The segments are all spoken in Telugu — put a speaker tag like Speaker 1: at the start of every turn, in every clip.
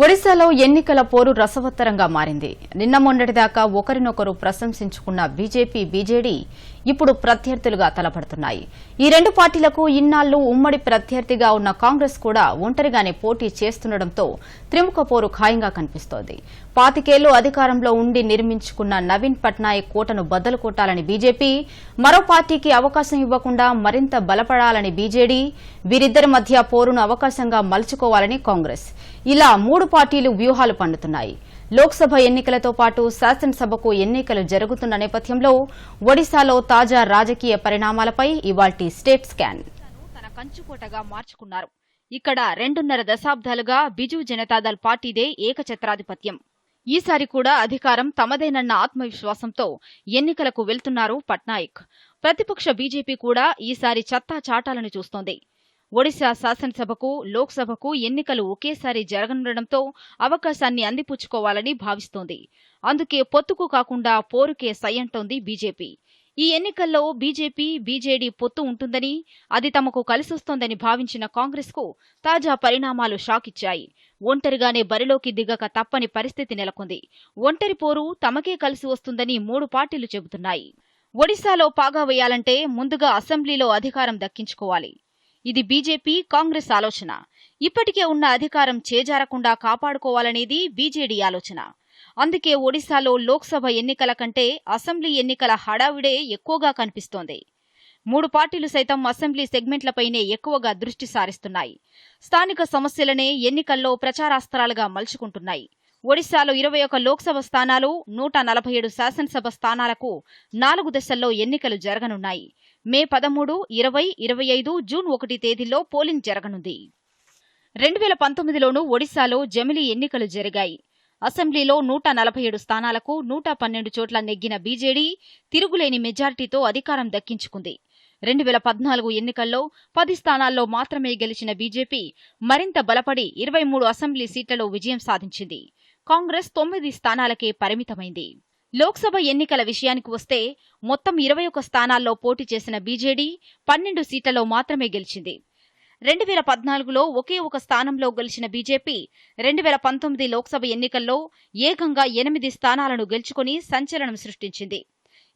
Speaker 1: ఒడిశాలో ఎన్నికల పోరు రసవత్తరంగా మారింది. నిన్న మొన్నటిదాకా ఒకరినొకరు ప్రశంసించుకున్న బీజేపీ బీజేడీ ఇప్పుడు ప్రత్యర్థులుగా తలపడుతున్నాయి. ఈ రెండు పార్టీలకు ఇన్నాళ్ళు ఉమ్మడి ప్రత్యర్థిగా ఉన్న కాంగ్రెస్ కూడా ఒంటరిగానే పోటీ చేస్తుండటంతో త్రిముఖ పోరు ఖాయంగా కనిపిస్తోంది. పాతికేళ్ళు అధికారంలో ఉండి నిర్మించుకున్న నవీన్ పట్నాయక్ కోటను బద్దలు కొట్టాలని బీజేపీ మరో పార్టీకి అవకాశం ఇవ్వకుండా మరింత బలపడాలని బీజేడీ వీరిద్దరి మధ్య పోరును అవకాశంగా మలుచుకోవాలని కాంగ్రెస్. ఇలా మూడు పార్టీలు వ్యూహాలు పండుతున్నాయి. లోక్సభ ఎన్నికలతో పాటు శాసనసభకు ఎన్నికలు జరుగుతున్న నేపథ్యంలో ఒడిశాలో తాజా రాజకీయ పరిణామాలపై ఇవాల్టి స్టేట్ స్కాన్. తన కంచుకోటగా మార్చుకున్నారు. ఇక్కడ రెండున్నర దశాబ్దాలుగా బిజు జనతాదళ్ పార్టీదే ఏకఛత్రాధిపత్యం. ఈసారి కూడా అధికారం తమదేనన్న ఆత్మవిశ్వాసంతో ఎన్నికలకు వెళ్తున్నారు పట్నాయక్. ప్రతిపక్ష బీజేపీ కూడా ఈసారి చత్తా చాటాలను చూస్తోంది. ఒడిశా శాసనసభకు లోక్సభకు ఎన్నికలు ఒకేసారి జరగనుండటంతో అవకాశాన్ని అందిపుచ్చుకోవాలని భావిస్తోంది. అందుకే పొత్తుకు కాకుండా పోరుకే సయ్యంటోంది బీజేపీ. ఈ ఎన్నికల్లో బీజేపీ బీజేడీ పొత్తు ఉంటుందని అది తమకు కలిసొస్తోందని భావించిన కాంగ్రెస్కు తాజా పరిణామాలు షాకిచ్చాయి. ఒంటరిగానే బరిలోకి దిగక తప్పని పరిస్థితి నెలకొంది. ఒంటరి పోరు తమకే కలిసి వస్తుందని మూడు పార్టీలు చెబుతున్నాయి. ఒడిశాలో పాగా వేయాలంటే ముందుగా అసెంబ్లీలో అధికారం దక్కించుకోవాలి. ఇది బీజేపీ కాంగ్రెస్ ఆలోచన. ఇప్పటికే ఉన్న అధికారం చేజారకుండా కాపాడుకోవాలనేది బీజేడీ ఆలోచన. అందుకే ఒడిశాలో లోక్సభ ఎన్నికల కంటే అసెంబ్లీ ఎన్నికల హడావిడే ఎక్కువగా కనిపిస్తోంది. మూడు పార్టీలు సైతం అసెంబ్లీ సెగ్మెంట్లపైనే ఎక్కువగా దృష్టి సారిస్తున్నాయి. స్థానిక సమస్యలనే ఎన్నికల్లో ప్రచారాస్త్రాలుగా మలుచుకుంటున్నాయి. ఒడిశాలో ఇరవై ఒక లోక్సభ స్థానాలు నూట నలభై ఏడు శాసనసభ స్థానాలకు నాలుగు దశల్లో ఎన్నికలు జరగనున్నాయి. మే పదమూడు ఇరవై ఇరవై ఐదు జూన్ ఒకటి తేదీల్లో పోలింగ్ జరగనుంది. రెండు వేల పంతొమ్మిదిలోనూ ఒడిశాలో జమిలీ ఎన్నికలు జరిగాయి. అసెంబ్లీలో నూట నలభై ఏడు స్థానాలకు నూట పన్నెండు చోట్ల నెగ్గిన బీజేడీ తిరుగులేని మెజార్టీతో అధికారం దక్కించుకుంది. రెండు వేల పద్నాలుగు ఎన్నికల్లో పది స్థానాల్లో మాత్రమే గెలిచిన బీజేపీ మరింత బలపడి ఇరవై మూడు అసెంబ్లీ సీట్లలో విజయం సాధించింది. కాంగ్రెస్ తొమ్మిది స్థానాలకే పరిమితమైంది. లోక్సభ ఎన్నికల విషయానికి వస్తే మొత్తం ఇరవై ఒక స్థానాల్లో పోటీ చేసిన బీజేడీ పన్నెండు సీట్లలో మాత్రమే గెలిచింది. రెండు వేల పద్నాలుగులో ఒకే ఒక స్థానంలో గెలిచిన బీజేపీ రెండు వేల పంతొమ్మిది లోక్సభ ఎన్నికల్లో ఏకంగా ఎనిమిది స్థానాలను గెలుచుకుని సంచలనం సృష్టించింది.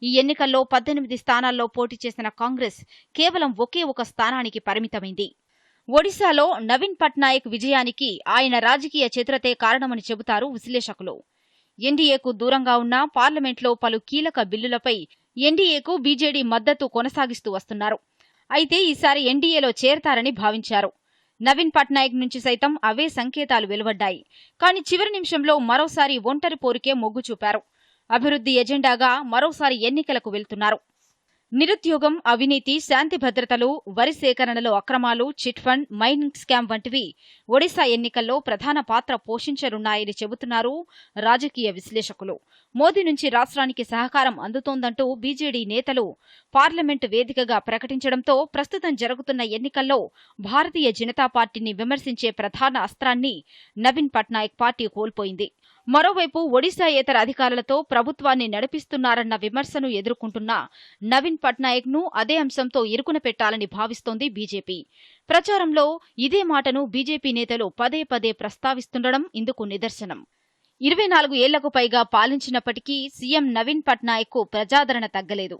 Speaker 1: ఈ ఎన్నికల్లో పద్దెనిమిది స్థానాల్లో పోటీ చేసిన కాంగ్రెస్ కేవలం ఒకే ఒక స్థానానికి పరిమితమైంది. ఒడిశాలో నవీన్ పట్నాయక్ విజయానికి ఆయన రాజకీయ చేతులతే కారణమని చెబుతారు విశ్లేషకులు. ఎన్డీఏకు దూరంగా ఉన్న పార్లమెంట్లో పలు కీలక బిల్లులపై ఎన్డీఏకు బీజేడీ మద్దతు కొనసాగిస్తూ వస్తున్నారు. అయితే ఈసారి ఎన్డీఏలో చేరతారని భావించారు. నవీన్ పట్నాయక్ నుంచి సైతం అవే సంకేతాలు వెలువడ్డాయి. కానీ చివరి నిమిషంలో మరోసారి ఒంటరి పోరుకే మొగ్గు చూపారు. అభివృద్ధి ఎజెండాగా మరోసారి ఎన్నికలకు వెళ్తున్నారు. నిరుద్యోగం అవినీతి శాంతి భద్రతలు వరి సేకరణలో అక్రమాలు చిట్ ఫండ్ మైనింగ్ స్కామ్ వంటివి ఒడిశా ఎన్నికల్లో ప్రధాన పాత్ర పోషించనున్నాయని చెబుతున్నారు రాజకీయ విశ్లేషకులు. మోదీ నుంచి రాష్ట్రానికి సహకారం అందుతోందంటూ బీజేడీ నేతలు పార్లమెంటు వేదికగా ప్రకటించడంతో ప్రస్తుతం జరుగుతున్న ఎన్నికల్లో భారతీయ జనతా పార్టీని విమర్శించే ప్రధాన అస్త్రాన్ని నవీన్ పట్నాయక్ పార్టీ కోల్పోయింది. మరోవైపు ఒడిశాయేతర అధికారులతో ప్రభుత్వాన్ని నడిపిస్తున్నారన్న విమర్శను ఎదుర్కొంటున్న నవీన్ పట్నాయక్ను అదే అంశంతో ఇరుకున పెట్టాలని భావిస్తోంది బీజేపీ. ప్రచారంలో ఇదే మాటను బీజేపీ నేతలు పదే పదే ప్రస్తావిస్తుండడం ఇందుకు నిదర్శనం. ఇరవై నాలుగు ఏళ్ళకు పైగా పాలించినప్పటికీ సీఎం నవీన్ పట్నాయక్కు ప్రజాదరణ తగ్గలేదు.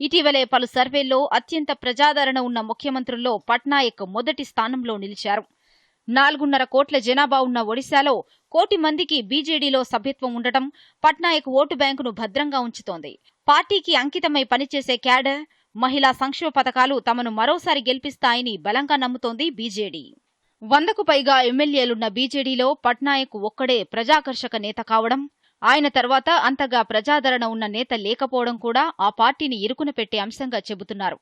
Speaker 1: ఇటీవలే పలు సర్వేల్లో అత్యంత ప్రజాదరణ ఉన్న ముఖ్యమంత్రుల్లో పట్నాయక్ మొదటి స్థానంలో నిలిచారు. నాలుగున్నర కోట్ల జనాభా ఉన్న ఒడిశాలో కోటి మందికి బీజేడీలో సభ్యత్వం ఉండటం పట్నాయక్ ఓటు బ్యాంకును భద్రంగా ఉంచుతోంది. పార్టీకి అంకితమై పనిచేసే క్యాడర్ మహిళా సంక్షేమ పథకాలు తమను మరోసారి గెలిపిస్తాయని బలంగా నమ్ముతోంది బీజేడీ. వందకు పైగా ఎమ్మెల్యేలున్న బీజేడీలో పట్నాయక్ ఒక్కడే ప్రజాకర్షక నేత కావడం ఆయన తర్వాత అంతగా ప్రజాదరణ ఉన్న నేత లేకపోవడం కూడా ఆ పార్టీని ఇరుకున పెట్టే అంశంగా చెబుతున్నారు.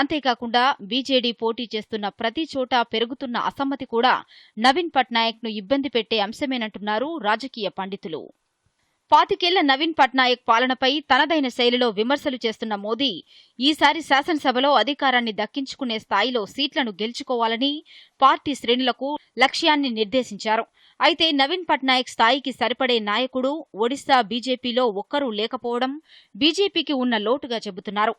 Speaker 1: అంతేకాకుండా బీజేడీ పోటీ చేస్తున్న ప్రతి చోట పెరుగుతున్న అసమ్మతి కూడా నవీన్ పట్నాయక్ను ఇబ్బంది పెట్టే అంశమేనంటున్నారు రాజకీయ పండితులు. పాతికేళ్ళ నవీన్ పట్నాయక్ పాలనపై తనదైన శైలిలో విమర్శలు చేస్తున్న మోదీ ఈసారి శాసనసభలో అధికారాన్ని దక్కించుకునే స్థాయిలో సీట్లను గెలుచుకోవాలని పార్టీ శ్రేణులకు లక్ష్యాన్ని నిర్దేశించారు. అయితే నవీన్ పట్నాయక్ స్థాయికి సరిపడే నాయకుడు ఒడిశా బీజేపీలో ఒక్కరూ లేకపోవడం బీజేపీకి ఉన్న లోటుగా చెబుతున్నారు.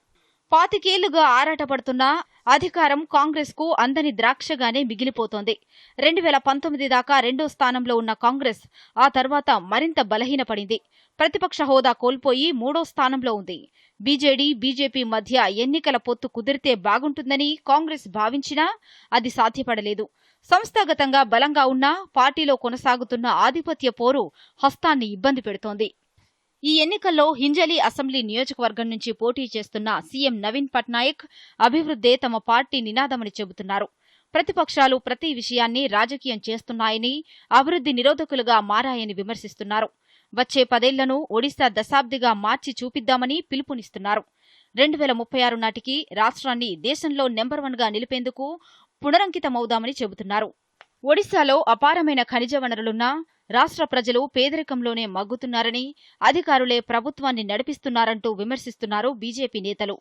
Speaker 1: పాతికేళ్ళుగా ఆరాటపడుతున్న అధికారం కాంగ్రెస్కు అందని ద్రాక్షగానే మిగిలిపోతోంది. రెండు వేల పంతొమ్మిది దాకా రెండో స్థానంలో ఉన్న కాంగ్రెస్ ఆ తర్వాత మరింత బలహీనపడింది. ప్రతిపక్ష హోదా కోల్పోయి మూడో స్థానంలో ఉంది. బీజేడీ బీజేపీ మధ్య ఎన్నికల పొత్తు కుదిరితే బాగుంటుందని కాంగ్రెస్ భావించినా అది సాధ్యపడలేదు. సంస్థాగతంగా బలంగా ఉన్నా పార్టీలో కొనసాగుతున్న ఆధిపత్య పోరు హస్తాన్ని ఇబ్బంది పెడుతోంది. ఈ ఎన్నికల్లో హింజలి అసెంబ్లీ నియోజకవర్గం నుంచి పోటీ చేస్తున్న సీఎం నవీన్ పట్నాయక్ అభివృద్దే తమ పార్టీ నినాదమని చెబుతున్నారు. ప్రతిపక్షాలు ప్రతి విషయాన్ని రాజకీయం చేస్తున్నాయని అభివృద్ది నిరోధకులుగా మారాయని విమర్శిస్తున్నారు. వచ్చే పదేళ్ళను ఒడిశా దశాబ్దిగా మార్చి చూపిద్దామని పిలుపునిస్తున్నారు. రెండు వేల ముప్పై ఆరు నాటికి రాష్ట్రాన్ని దేశంలో నెంబర్ వన్గా నిలిపేందుకు పునరంకితమవుదామని చెబుతున్నారు. ఒడిశాలో అపారమైన ఖనిజ వనరులున్నా రాష్ట్ర ప్రజలు పేదరికంలోనే మగ్గుతున్నారని అధికారులే ప్రభుత్వాన్ని నడిపిస్తున్నారంటూ విమర్శిస్తున్నారు బీజేపీ నేతలు.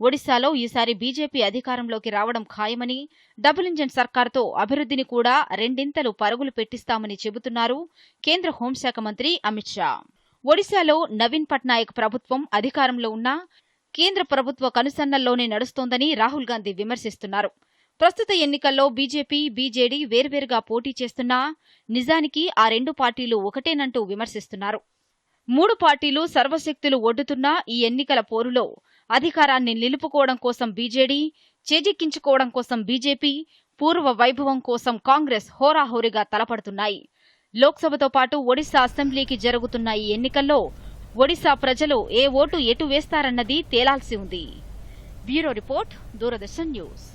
Speaker 1: ఒడిశాలో ఈసారి బీజేపీ అధికారంలోకి రావడం ఖాయమని డబుల్ ఇంజన్ సర్కార్తో అభివృద్ధిని కూడా రెండింతలు పరుగులు పెట్టిస్తామని చెబుతున్నారు కేంద్ర హోంశాఖ మంత్రి అమిత్ షా. ఒడిశాలో నవీన్ పట్నాయక్ ప్రభుత్వం అధికారంలో ఉన్నా కేంద్ర ప్రభుత్వ కనుసన్నల్లోనే నడుస్తోందని రాహుల్ గాంధీ విమర్శిస్తున్నారు. ప్రస్తుత ఎన్నికల్లో బీజేపీ బీజేడీ వేర్వేరుగా పోటీ చేస్తున్నా నిజానికి ఆ రెండు పార్టీలు ఒకటేనంటూ విమర్శిస్తున్నారు. మూడు పార్టీలు సర్వశక్తులు ఒడ్డుతున్న ఈ ఎన్నికల పోరులో అధికారాన్ని నిలుపుకోవడం కోసం బీజేడీ చేజిక్కించుకోవడం కోసం బీజేపీ పూర్వ వైభవం కోసం కాంగ్రెస్ హోరాహోరీగా తలపడుతున్నాయి. లోక్సభతో పాటు ఒడిశా అసెంబ్లీకి జరుగుతున్న ఈ ఎన్నికల్లో ఒడిశా ప్రజలు ఏ ఓటు ఎటు వేస్తారన్నది తేలాల్సి ఉంది. Bureau report Doordarshan news.